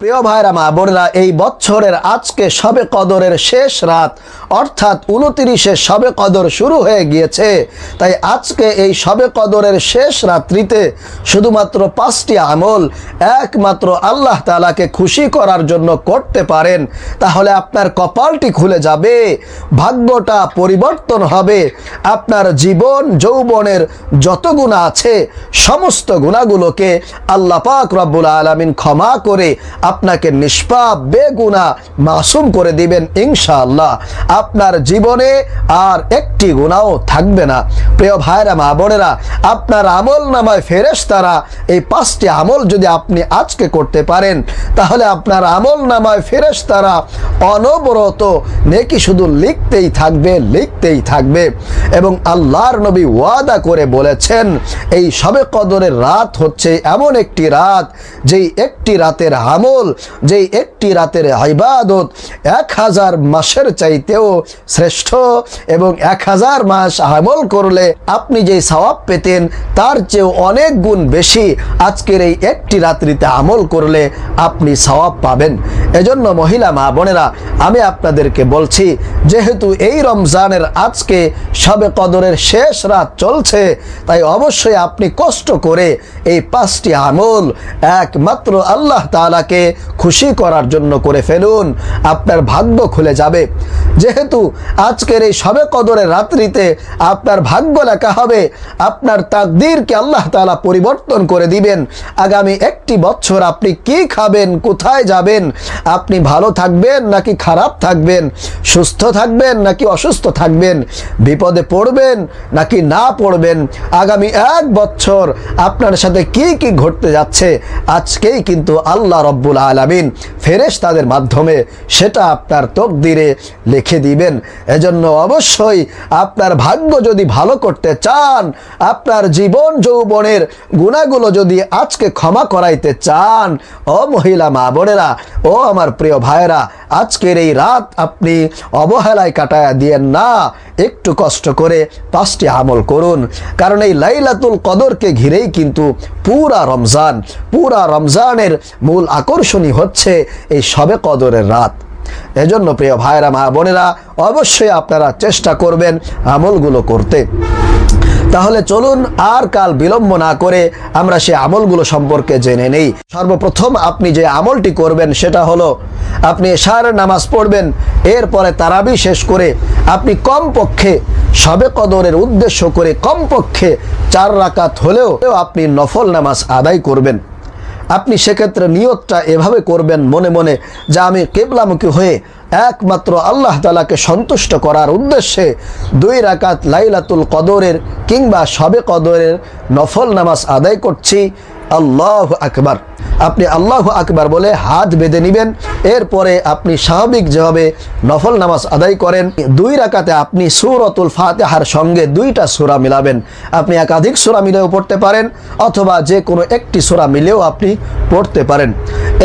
প্রিয় ভাইরা, মা বোনেরা, এই বছরের আজকে সবে কদরের শেষ রাত, অর্থাৎ উনতিরিশে সবে কদর শুরু হয়ে গিয়েছে। তাই আজকে এই সবে কদরের শেষ রাত্রিতে শুধুমাত্র পাঁচটি আমল, একমাত্র আল্লাহ তালাকে খুশি করার জন্য করতে পারেন। তাহলে আপনার কপালটি খুলে যাবে, ভাগ্যটা পরিবর্তন হবে, আপনার জীবন, যৌবনের যত গুণা আছে, সমস্ত গুণাগুলোকে আল্লাহ পাক রব্বুল আলমিন ক্ষমা করে আপনাকে নিষ্পাপ, বেগুনা মাসুম করে দিবেন ইনশাআল্লাহ। আপনার জীবনে আর একটি গুণাও থাকবে না। প্রিয় ভাইরা মা বোনেরা, আপনার আমল নামায় ফেরেশ তারা এই পাঁচটি আমল যদি আপনি আজকে করতে পারেন, তাহলে আপনার আমল নামায় ফেরেশ তারা অনবরত নেকি শুধু লিখতেই থাকবে লিখতেই থাকবে। এবং আল্লাহর নবী ওয়াদা করে বলেছেন, এই সবে কদরের রাত হচ্ছে এমন একটি রাত, যেই একটি রাতের আমল যেই একটি রাতের ইবাদত এক হাজার মাসের চাইতেও শ্রেষ্ঠ এবং এক হাজার মাস আমল করলে আপনি যেই সওয়াব পেতেন, তার চেয়েও অনেক গুণ বেশি আজকের এই একটি রাত্রিতে আমল করলে আপনি সওয়াব পাবেন। এজন্য মহিলা মা বোনেরা, আমি আপনাদেরকে বলছি, যেহেতু এই রমজানের আজকে সবে কদরের শেষ রাত চলছে, তাই অবশ্যই আপনি কষ্ট করে এই পাঁচটি আমল একমাত্র আল্লাহ তাআলাকে খুশি করার জন্য করে ফেলুন। আপনার ভাগ্য খুলে যাবে। যেহেতু আজকের এই সবে কদরের রাত্রিতে আপনার ভাগ্য লেখা হবে, আপনার তাকদীরকে আল্লাহ তাআলা পরিবর্তন করে দিবেন। আগামী একটি বছর আপনি কি খাবেন, কোথায় যাবেন, আপনি ভালো থাকবেন নাকি খারাপ থাকবেন, সুস্থ থাকবেন নাকি অসুস্থ থাকবেন, বিপদে পড়বেন নাকি না পড়বেন, আগামী এক বছর আপনার সাথে কি কি ঘটতে যাচ্ছে, আজকেই কিন্তু আল্লাহ রব্বুল আলামিন। ফেরেশ তাদের মাধ্যমে সেটা আপনার তকদিরে লিখে দিবেন। এজন্য অবশ্যই আপনার ভাগ্য যদি ভালো করতে চান, আপনার জীবন যৌবনের গুণাগুলো যদি আজকে ক্ষমা করাইতে চান, ও মহিলা মা বোনেরা, ও আমার প্রিয় ভাইয়েরা, আজকের এই রাত আপনি অবহেলায় কাটায়া দিয়েন না। একটু কষ্ট করে পাঁচটি আমল করুন। কারণ এই লাইলাতুল কদরকে ঘিরেই কিন্তু পুরা রমজান, পুরা রমজানের মূল আকর্ষণই হচ্ছে এই সবে কদরের রাত। এজন্য প্রিয় ভাইরা মা বোনেরা, অবশ্যই আপনারা চেষ্টা করবেন আমলগুলো করতে। তাহলে চলুন আর কাল বিলম্ব না করে আমরা সে আমলগুলো সম্পর্কে জেনে নেই। সর্বপ্রথম আপনি যে আমলটি করবেন সেটা হলো, আপনি এশার নামাজ পড়বেন, এরপরে তারাবি শেষ করে আপনি কমপক্ষে সবে কদরের উদ্দেশ্য করে কমপক্ষে চার রাকাত হলেও আপনি নফল নামাজ আদায় করবেন। আপনি সেক্ষেত্রে নিয়তটা এভাবে করবেন মনে মনে যে আমি কেবলামুখী হয়ে একমাত্র আল্লাহ তালাকে সন্তুষ্ট করার উদ্দেশ্যে দুই রাকাত লাইলাতুল কদরের কিংবা সবে কদরের নফল নামাজ আদায় করছি। আল্লাহ আকবার। আপনি আল্লাহ আকবার বলে হাত বেঁধে নেবেন, এরপরে আপনি স্বাভাবিক যেভাবে নফল নামাজ আদায় করেন, দুই রাকাতে আপনি সুরতুল ফাতেহার সঙ্গে দুইটা সুরা মিলাবেন। আপনি একাধিক সুরা মিলেও পড়তে পারেন, অথবা যে কোনো একটি সুরা মিলেও আপনি পড়তে পারেন।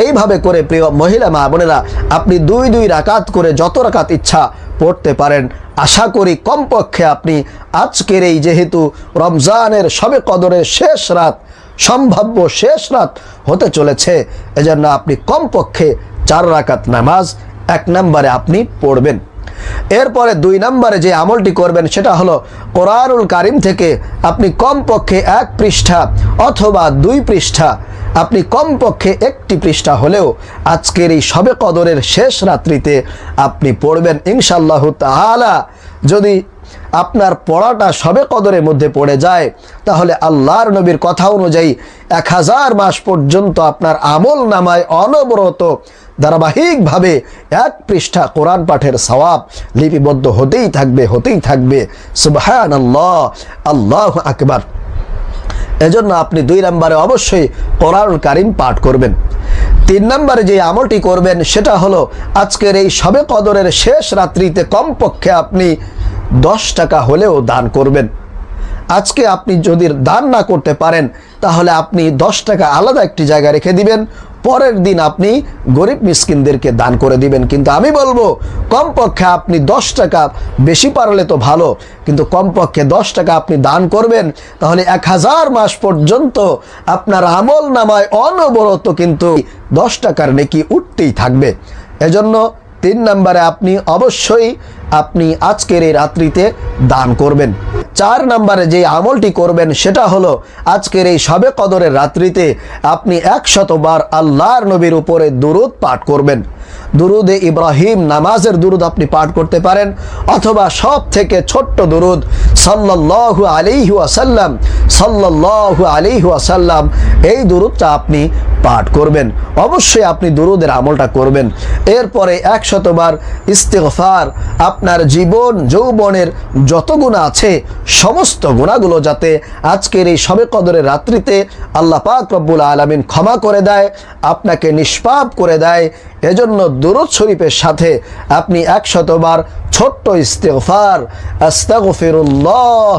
এইভাবে করে প্রিয় মহিলা মা বোনেরা, আপনি দুই দুই রাকাত করে যত রাকাত ইচ্ছা পড়তে পারেন। আশা করি কমপক্ষে আপনি আজকের এই যেহেতু রমজানের সবে কদরের শেষ রাত সম্ভাব্য শেষ রাত হতে চলেছে। এজন্য আপনি কমপক্ষে চার রাকাত নামাজ এক নম্বরে আপনি পড়বেন। এরপরে দুই নম্বরে যে আমলটি করবেন, সেটা হলো কোরআনুল কারিম থেকে আপনি কমপক্ষে এক পৃষ্ঠা অথবা দুই পৃষ্ঠা, আপনি কমপক্ষে একটি পৃষ্ঠা হলেও আজকের এই সবে কদরের শেষ রাত্রিতে আপনি পড়বেন। ইনশাল্লাহ তাআলা, যদি আপনার পড়াটা সবে কদরের মধ্যে পড়ে যায়। তাহলে আল্লাহর নবীর কথা অনুযায়ী এক হাজার মাস পর্যন্ত আপনার আমল নামায় অনবরত, ধারাবাহিকভাবে এক পৃষ্ঠা কোরআন পাঠের সওয়াব লিপিবদ্ধ হতেই থাকবে হতেই থাকবে। সুবহান আল্লাহ আল্লাহ আকবার। এজন্য আপনি দুই নম্বরে অবশ্যই কোরআনুল কারিম পাঠ করবেন। তিন নম্বরে যে আমলটি করবেন, সেটা হলো আজকের এই সবে কদরের শেষ রাত্রিতে কমপক্ষে আপনি দশ টাকা হলেও দান করবেন। আজকে আপনি যদি দান না করতে পারেন, তাহলে আপনি দশ টাকা আলাদা একটি জায়গায় রেখে দিবেন। পরের দিন আপনি গরিব মিসকিনদেরকে দান করে দিবেন। কিন্তু আমি বলব, কমপক্ষে আপনি দশ টাকা বেশি পারলে তো ভালো, কিন্তু কমপক্ষে দশ টাকা আপনি দান করবেন, তাহলে এক হাজার মাস পর্যন্ত আপনার আমল নামায় অনবরত কিন্তু দশ টাকার নেকি উঠতেই থাকবে। এজন্য তিন নম্বরে আপনি অবশ্যই আপনি আজকের এই রাত্রিতে দান করবেন। চার নম্বরে যে আমলটি করবেন সেটা হলো, আজকের এই সবে কদরের রাত্রিতে আপনি একশতবার আল্লাহর নবীর উপরে দুরুদ পাঠ করবেন। দুরুদে ইব্রাহিম নামাজের দুরুদ আপনি পাঠ করতে পারেন, অথবা সব থেকে ছোট্ট দুরুদ, সাল্লাল্লাহু আলাইহি ওয়াসাল্লাম, সাল্লাল্লাহু আলাইহি ওয়াসাল্লাম, এই দুরুদটা আপনি পাঠ করবেন। অবশ্যই আপনি দুরুদের আমলটা করবেন। এরপরে একশতবার ইস্তেগফার। আপনার জীবন, যৌবনের যত গুণা আছে, সমস্ত গুণাগুলো যাতে আজকের এই সবে কদরের রাত্রিতে আল্লাহ পাক রব্বুল আলমিন ক্ষমা করে দেয়, আপনাকে নিষ্পাপ করে দেয়, এজন্য দুরুদ শরীফের সাথে আপনি একশতবার ছোট্ট ইস্তেগফার। আস্তাগফিরুল্লাহ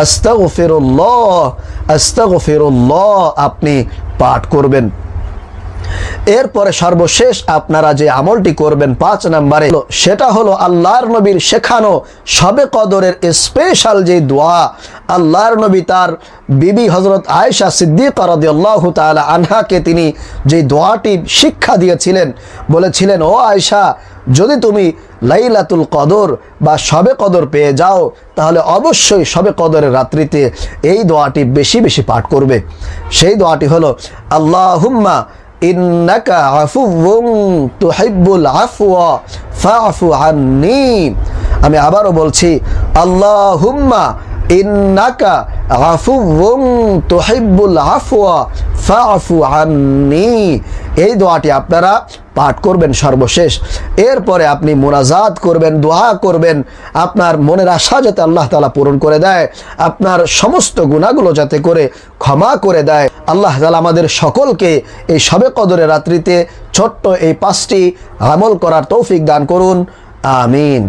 আস্তাগফিরুল্লাহ আস্তাগফিরুল্লাহ। আপনি পাঠ করবেন। এরপরে সর্বশেষ আপনারা যে আমলটি করবেন পাঁচ নম্বরে, সেটা হলো আল্লাহর নবীর শেখানো সবে কদরের স্পেশাল যে দোয়া, আল্লাহর নবী তার বিবি হজরত আয়েশা সিদ্দিক আল্লাহ তালা আনহাকে তিনি যে দোয়াটি শিক্ষা দিয়েছিলেন, বলেছিলেন, ও আয়েশা, যদি তুমি লাইলাতুল কদর বা সবে কদর পেয়ে যাও, তাহলে অবশ্যই সবে কদরের রাত্রিতে এই দোয়াটি বেশি বেশি পাঠ করবে। সেই দোয়াটি হলো, আল্লাহুম্মা ইন্নাকা আফুউন তুহিব্বুল আফওয়া, ফাআফু আন্নি। আমি আবারও বলছি, আল্লাহুম্মা ইন্নাকা আফুউন তুহিব্বুল আফওয়া, ফাআফু আন্নি। এই দোয়াটি আপনারা পাঠ করবেন সর্বশেষ। এরপরে আপনি মোনাজাত করবেন, দোয়া করবেন। আপনার মনের আশা যাতে আল্লাহ তালা পূরণ করে দেয়, আপনার সমস্ত গুণাগুলো যাতে করে ক্ষমা করে দেয়। আল্লাহ তালা আমাদের সকলকে এই সবে কদরের রাত্রিতে ছোট্ট এই পাঁচটি আমল করার তৌফিক দান করুন। আমিন।